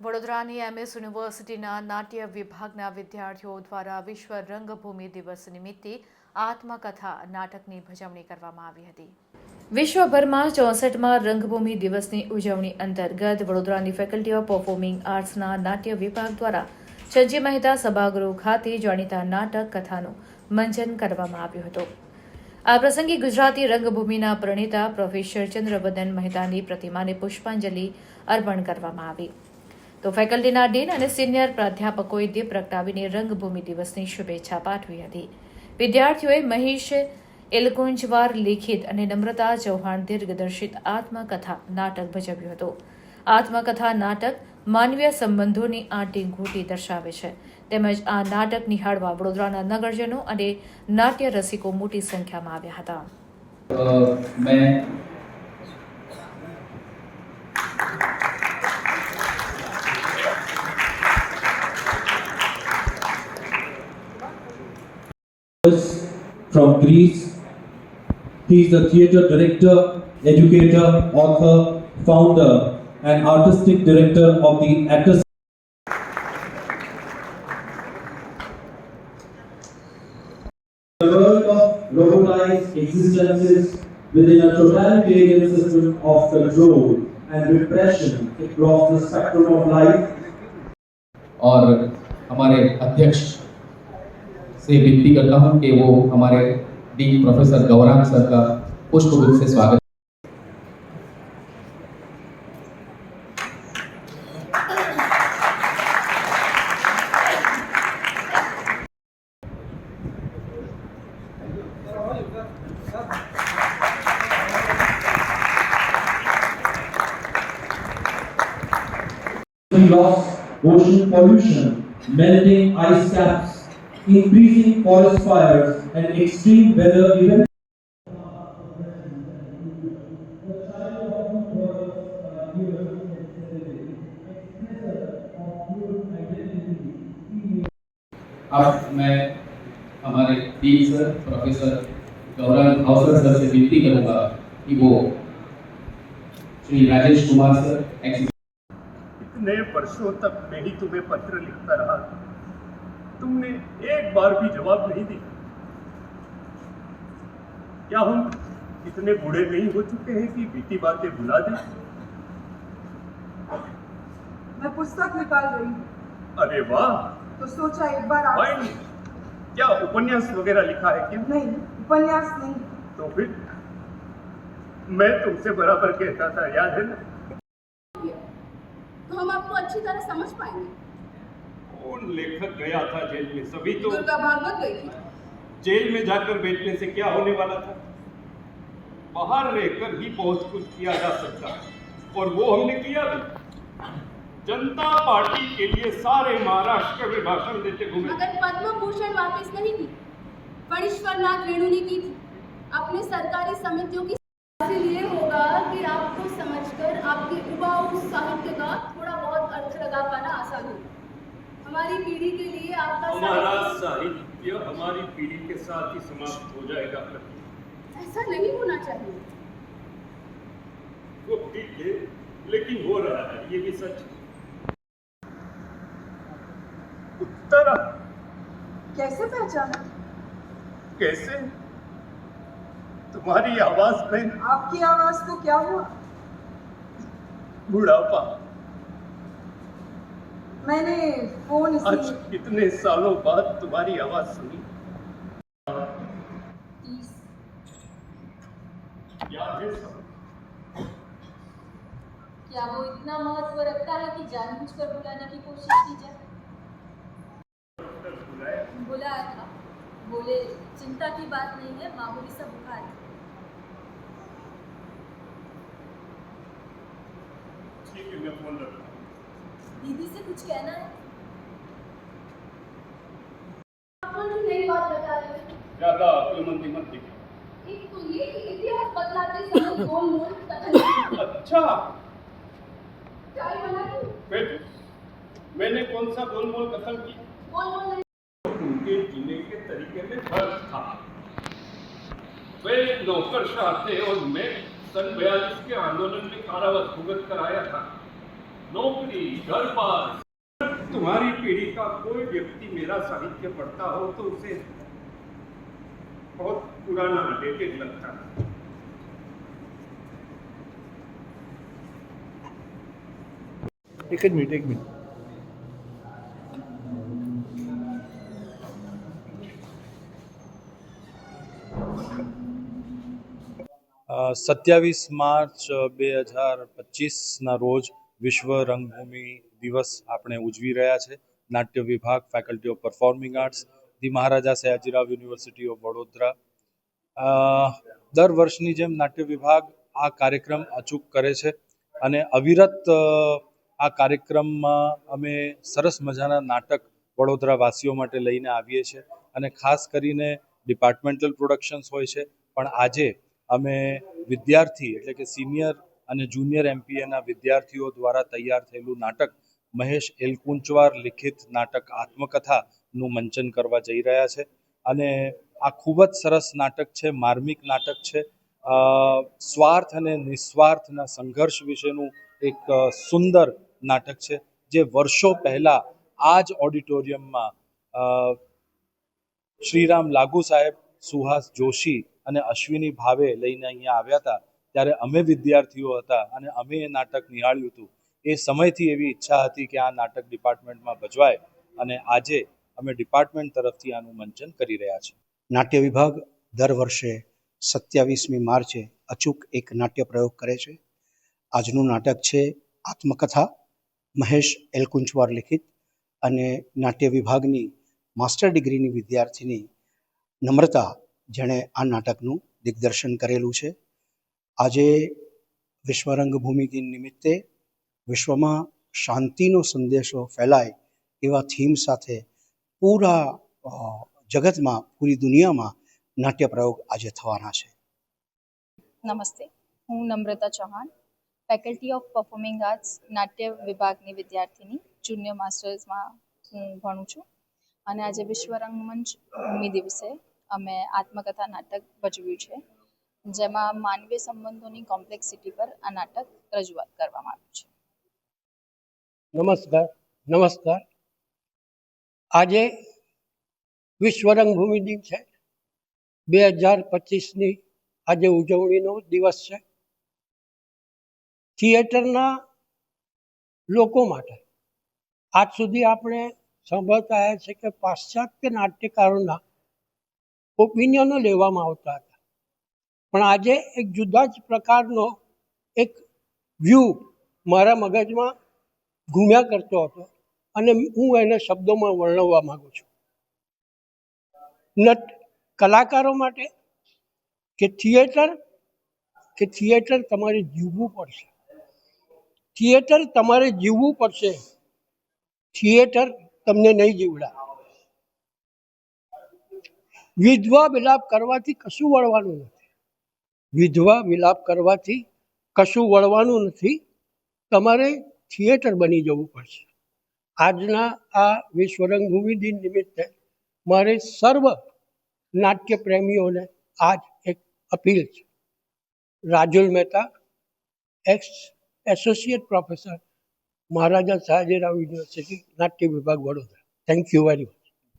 વડોદરાની એમએસ યુનિવર્સિટીના નાટ્ય વિભાગના વિદ્યાર્થીઓ દ્વારા વિશ્વ રંગભૂમિ દિવસ નિમિત્તે આત્મકથા નાટકની ભજવણી કરવામાં આવી હતી. વિશ્વભરમાં ચોસઠમાં રંગભૂમિ દિવસની ઉજવણી અંતર્ગત વડોદરાની ફેકલ્ટી ઓફ પરફોર્મિંગ આર્ટ્સના નાટ્ય વિભાગ દ્વારા સંજય મહેતા સભાગૃહ ખાતે જાણીતા નાટક કથાનું મંચન કરવામાં આવ્યું હતું. આ પ્રસંગે ગુજરાતી રંગભૂમિના પ્રણેતા પ્રોફેસર ચંદ્રવદન મહેતાની પ્રતિમાને પુષ્પાંજલિ અર્પણ કરવામાં આવી. તો ફેકલ્ટીના ડીન અને સિનિયર પ્રાધ્યાપકોએ દીપ પ્રગટાવીને રંગભૂમિ દિવસની શુભેચ્છા પાઠવી હતી. વિદ્યાર્થીઓએ મહેશ એલકુંજવાર લિખિત અને નમ્રતા ચૌહાણ દીર્ઘદર્શિત આત્મકથા નાટક ભજવ્યું હતું. આત્મકથા નાટક માનવીય સંબંધોની આંટી ઘૂંટી દર્શાવે છે. તેમજ આ નાટક નિહાળવા વડોદરાના નગરજનો અને નાટ્ય રસિકો મોટી સંખ્યામાં આવ્યા હતા. अ, मैं from Greece. He is the theatre director, educator, author, founder, and artistic director of the Atlas. The world of robotized existences within a totalitarian system of control and repression across the spectrum of life और हमारे अध्यक्ष से विनती करता हूँ कि वो हमारे डीन प्रोफेसर गौरांग सर का पुष्पगुच्छ से स्वागत loss, ocean pollution, melting ice caps, increasing forest fires, and extreme weather events. अब मैं हमारे dean sir professor Gaurang Bhavsar sir से विनती करूँगा कि वो श्री राजेश कुमार सर एक्स इतने वर्षों तक मैं ही तुम्हें पत्र लिखता रहा तुमने एक बार भी जवाब नहीं दिया। क्या हम इतने बूढ़े नहीं हो चुके हैं कि बीती बातें भुला दें? मैं पुस्तक निकाल रही हूँ। अरे वाह। तो सोचा एक बार आप क्या उपन्यास वगैरह लिखा है क्या? नहीं उपन्यास नहीं। तो फिर मैं तुमसे बराबर कहता था याद है ना? तो हम आपको अच्छी तरह समझ पाएँगे। लेखक गया था जेल में सभी तो भागवत गई थी। जेल में जाकर बैठने से क्या होने वाला था? बाहर रहकर ही बहुत कुछ किया जा सकता है और वो हमने किया भी। जनता पार्टी के लिए सारे महाराष्ट्र में भाषण देते घूमे। मगर पद्म भूषण वापस नहीं की फणीश्वर नाथ रेणु ने की थी। अपने सरकारी समितियों की इसलिए होगा कि आपको समझकर आपके उबाऊ साहित्य का थोड़ा बहुत अर्थ लगा पाना आसान हो हमारी पीढ़ी के लिए आपका हमारा साहित्य हमारी पीढ़ी के साथ ही समाप्त हो जाएगा। ऐसा नहीं होना चाहिए। वो ठीक है लेकिन हो रहा है ये भी सच उत्तरा। कैसे पहचाना? कैसे? तुम्हारी आवाज़ में आपकी आवाज़ को क्या हुआ? बुढ़ापा। मैंने फ़ोन आज इतने सालों बाद तुम्हारी आवाज़ सुनी? याद है क्या वो इतना महत्व रखता है कि जानबूझकर बुलाने की कोशिश की जाए? बुलाया था। बोले चिंता की बात नहीं है मामूली सा बुखार है। ठीक है मैं फ़ोन रखता दीदी से कुछ कहना है? हैं ज़्यादा अक्लमंदी मत एक तो ये कि इतिहास बदलाते समय गोल मोल कथन अच्छा। चाय बना दूँ? फिर? मैंने कौन सा गोलमोल कथन की गोल उनके जीने के तरीके में फ़र्क था। वे नौकरशाह थे और मैं सन बयालीस के आंदोलन में कारावास भुगत कर आया था। नौकरी घर पर तुम्हारी पीढ़ी का कोई व्यक्ति मेरा साहित्य पढ़ता हो तो उसे बहुत पुराना डेटेड लगता है એક જ મિનિટ એક મિનિટ સત્યાવીસ માર્ચ બે હજાર પચીસના રોજ વિશ્વ રંગભૂમિ દિવસ આપણે ઉજવી રહ્યા છે. નાટ્ય વિભાગ faculty of performing arts the Maharaja Sayajirao university of Vadodara. દર વર્ષની જેમ નાટ્ય વિભાગ આ કાર્યક્રમ અચૂક કરે છે અને અવિરત આ કાર્યક્રમમાં અમે સરસ મજાના નાટક વડોદરા વાસીઓ માટે લઈને આવીએ છીએ અને ખાસ કરીને ડિપાર્ટમેન્ટલ પ્રોડક્શન્સ હોય છે. પણ આજે અમે વિદ્યાર્થી એટલે કે સિનિયર અને જુનિયર એમપીએના વિદ્યાર્થીઓ દ્વારા તૈયાર થયેલું નાટક મહેશ એલકુંચવાર લિખિત નાટક આત્મકથાનું મંચન કરવા જઈ રહ્યા છે. અને આ ખૂબ જ સરસ નાટક છે, માર્મિક નાટક છે. સ્વાર્થ અને નિસ્વાર્થના સંઘર્ષ વિશેનું એક સુંદર નાટક છે, જે વર્ષો પહેલા આ જ ઓડિટોરિયમમાં શ્રીરામ લાગુ સાહેબ, સુહાસ જોશી અને અશ્વિની ભાવે લઈને અહીંયા આવ્યા હતા. ત્યારે અમે વિદ્યાર્થીઓ હતા અને અમે એ નાટક નિહાળ્યું હતું. એ સમયથી એવી ઈચ્છા હતી કે આ નાટક ડિપાર્ટમેન્ટમાં ભજવાય અને આજે અમે ડિપાર્ટમેન્ટ તરફથી આનું મંચન કરી રહ્યા છીએ. નાટ્ય વિભાગ દર વર્ષે સત્યાવીસમી માર્ચે અચૂક એક નાટ્ય પ્રયોગ કરે છે. આજનું નાટક છે આત્મકથા, મહેશ એલકુંચવાર લિખિત અને નાટ્ય વિભાગની માસ્ટર ડિગ્રીની વિદ્યાર્થીની નમ્રતા જેણે આ નાટકનું દિગ્દર્શન કરેલું છે. આજે વિશ્વ રંગભૂમિ દિન નિમિત્તે વિશ્વમાં શાંતિનો સંદેશો ફેલાય એવા થીમ સાથે પૂરા જગતમાં, પૂરી દુનિયામાં નાટ્ય પ્રયોગ આજે થવાના છે. નમસ્તે. હું Namrata Chauhan faculty of performing arts નાટ્ય વિભાગની વિદ્યાર્થીની જુનિયર માસ્ટર્સમાં હું ભણું છું. અને આજે વિશ્વ રંગમંચ ભૂમિ દિવસે અમે આત્મકથા નાટક ભજવ્યું છે. જેમાં માનવીય સંબંધોની કોમ્પ્લેક્સિટી પર આ નાટક રજૂઆત કરવામાં આવ્યું છે. નમસ્કાર નમસ્કાર. આજે વિશ્વ રંગભૂમિ દિન છે. બે હજાર પચીસની આજે ઉજવણીનો દિવસ છે. થિયેટરના લોકો માટે આજ સુધી આપણે સાંભળતા આવ્યા છે કે પાશ્ચાત્ય નાટ્યકારોના ઓપિનિયનો લેવામાં આવતા હતા. પણ આજે એક જુદા જ પ્રકારનો એક વ્યૂ મારા મગજમાં ઘૂમ્યા કરતો હતો અને હું એને શબ્દોમાં વર્ણવવા માંગુ છું. નટ કલાકારો માટે કે થિયેટર કે થિયેટર તમારે જીવવું પડશે? થિયેટર તમારે જીવવું પડશે. થિયેટર તમને નહીં જીવડા. વિધવા વિલાપ કરવાથી કશું વળવાનું નથી. વિધવા વિલાપ કરવાથી કશું વળવાનું નથી. તમારે થિયેટર બની જવું પડશે. આજના આ વિશ્વ રંગભૂમિ દિન નિમિત્તે મારે સર્વ નાટ્ય પ્રેમીઓને આજ એક અપીલ છે. Rajul Mehta, ex associate professor Maharaja Sayajirao University નાટ્ય વિભાગ Vadodara. Thank you very much